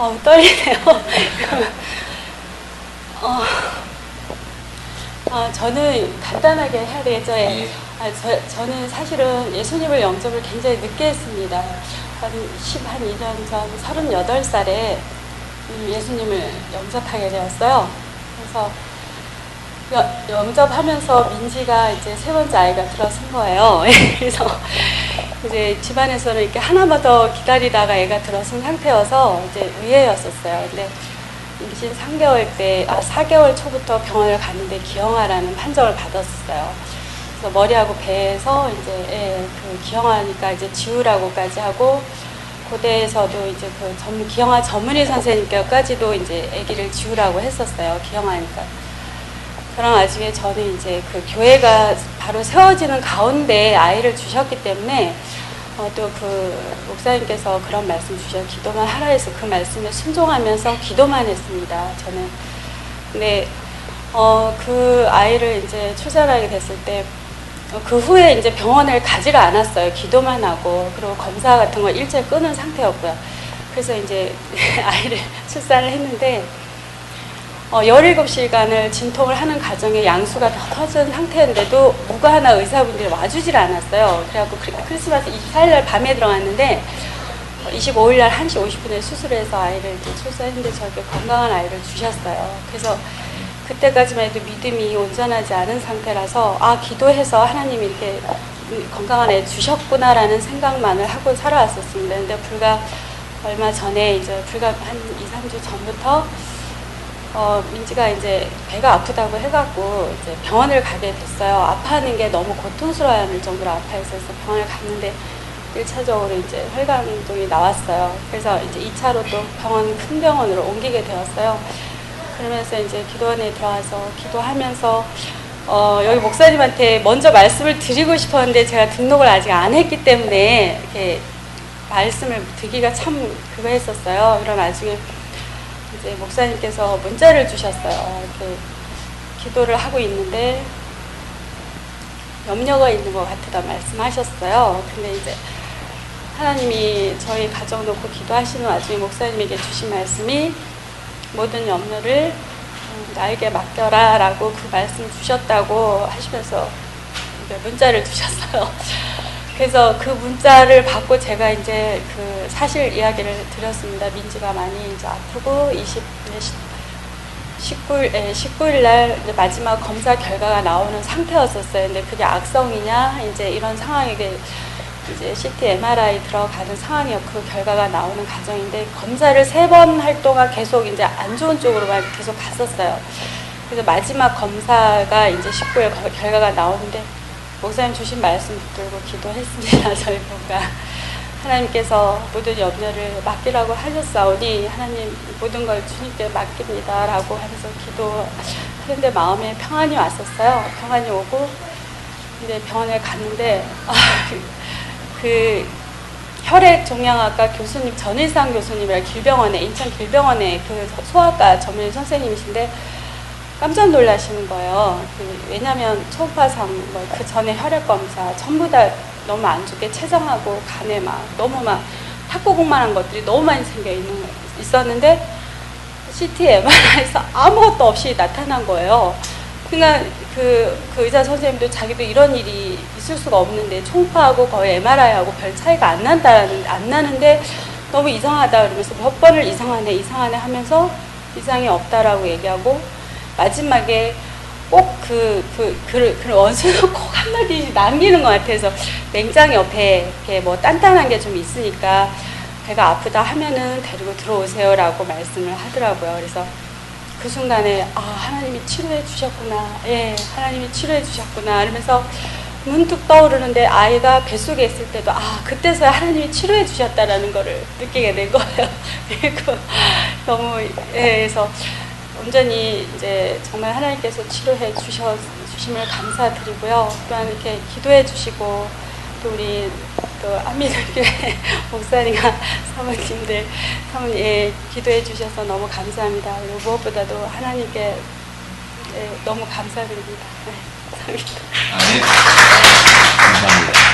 어, 떨리네요. 어, 아, 저는 간단하게 해야 되겠죠. 예. 아, 저, 저는 사실은 예수님을 영접을 굉장히 늦게 했습니다. 한 10, 한 2년 전 38살에 예수님을 영접하게 되었어요. 그래서 여- 영접하면서 민지가 이제 세 번째 아이가 들어선 거예요. 그래서 이제 집안에서는 이렇게 하나만 더 기다리다가 애가 들어선 상태여서 이제 의외였었어요. 근데 임신 3개월 때, 아, 4개월 초부터 병원을 갔는데 기형아라는 판정을 받았었어요. 그래서 머리하고 배에서 이제, 예, 그 기형아니까 이제 지우라고까지 하고, 고대에서도 이제 그 전, 기형아 전문의 선생님께까지도 이제 아기를 지우라고 했었어요. 기형아니까. 그런 와중에 저는 이제 그 교회가 바로 세워지는 가운데 아이를 주셨기 때문에 어, 또그 목사님께서 그런 말씀 주셔서 기도만 하라 해서 그 말씀에 순종하면서 기도만 했습니다. 저는. 근데 어, 그 아이를 이제 출산하게 됐을 때 어, 그 후에 이제 병원을 가지를 않았어요. 기도만 하고 그리고 검사 같은 걸 일절 끊은 상태였고요. 그래서 이제 아이를 출산을 했는데 어, 17시간을 진통을 하는 과정에 양수가 다 터진 상태인데도 누가 하나 의사분들이 와주질 않았어요. 그래갖고 크- 크리스마스 24일날 밤에 들어갔는데 25일날 1시 50분에 수술해서 아이를 이제 출산했는데 저렇게 건강한 아이를 주셨어요. 그래서 그때까지만 해도 믿음이 온전하지 않은 상태라서 아 기도해서 하나님이 이렇게 건강한 애 주셨구나라는 생각만을 하고 살아왔었습니다. 근데 불과 얼마 전에 이제 불과 한 2, 3주 전부터 어, 민지가 이제 배가 아프다고 해갖고 이제 병원을 가게 됐어요. 아파하는 게 너무 고통스러워하는 정도로 아파해서 병원을 갔는데 1차적으로 이제 혈관동이 나왔어요. 그래서 이제 2차로 또 병원, 큰 병원으로 옮기게 되었어요. 그러면서 이제 기도원에 들어와서 기도하면서 어, 여기 목사님한테 먼저 말씀을 드리고 싶었는데 제가 등록을 아직 안 했기 때문에 이렇게 말씀을 드리기가 참 그거 했었어요. 그런 나중에 이제 목사님께서 문자를 주셨어요. 이렇게 기도를 하고 있는데 염려가 있는 것 같다 말씀하셨어요. 근데 이제 하나님이 저희 가정 놓고 기도하시는 와중에 목사님에게 주신 말씀이 모든 염려를 음, 나에게 맡겨라 라고 그 말씀 주셨다고 하시면서 문자를 주셨어요. 그래서 그 문자를 받고 제가 이제 그 사실 이야기를 드렸습니다. 민지가 많이 이제 아프고 20, 19일, 예, 19일 날 마지막 검사 결과가 나오는 상태였었어요. 근데 그게 악성이냐, 이제 이런 상황이 이제 CT, MRI 들어가는 상황이었고 그 결과가 나오는 과정인데 검사를 세 번 할 동안 계속 이제 안 좋은 쪽으로만 계속 갔었어요. 그래서 마지막 검사가 이제 19일 거- 결과가 나오는데 목사님 주신 말씀 붙들고 기도했습니다. 저희 뭔가 하나님께서 모든 염려를 맡기라고 하셨사오니 하나님 모든 걸 주님께 맡깁니다라고 하면서 기도하는데 마음에 평안이 왔었어요. 평안이 오고 근데 병원에 갔는데 아, 그 혈액 종양학과 교수님 전일상 교수님이라 길병원에 인천 길병원에 그 소아과 전문 선생님이신데 깜짝 놀라시는 거예요. 그 왜냐하면 초음파상 뭐 그 전에 혈액 검사 전부 다 너무 안 좋게 췌장하고 간에 막 너무 막 탁구공만한 것들이 너무 많이 생겨 있는 있었는데 CT, MRI에서 아무것도 없이 나타난 거예요. 그러니까 그, 그 의사 선생님도 자기도 이런 일이 있을 수가 없는데 초음파하고 거의 MRI하고 별 차이가 안 난다는 안 나는데 너무 이상하다 그러면서 몇 번을 이상하네 이상하네 하면서 이상이 없다라고 얘기하고 마지막에 꼭 그, 그, 그, 그 원수는 꼭 한마디 남기는 것 같아서 냉장 옆에 이렇게 뭐 단단한 게 좀 있으니까 배가 아프다 하면은 데리고 들어오세요라고 말씀을 하더라고요. 그래서 그 순간에 아 하나님이 치료해 주셨구나. 예 하나님이 치료해 주셨구나. 이러면서 문득 떠오르는데 아이가 뱃속에 있을 때도 아 그때서야 하나님이 치료해 주셨다라는 거를 느끼게 된 거예요. 그리고 너무 예 그래서 온전히 이제 정말 하나님께서 치료해 주셔 주심을 감사드리고요 또한 이렇게 기도해 주시고 또 우리 또 안민교회 목사님과 사모님들 사모님 예, 기도해 주셔서 너무 감사합니다. 무엇보다도 하나님께 예, 너무 감사드립니다. 네, 감사합니다. 아멘. 감사합니다.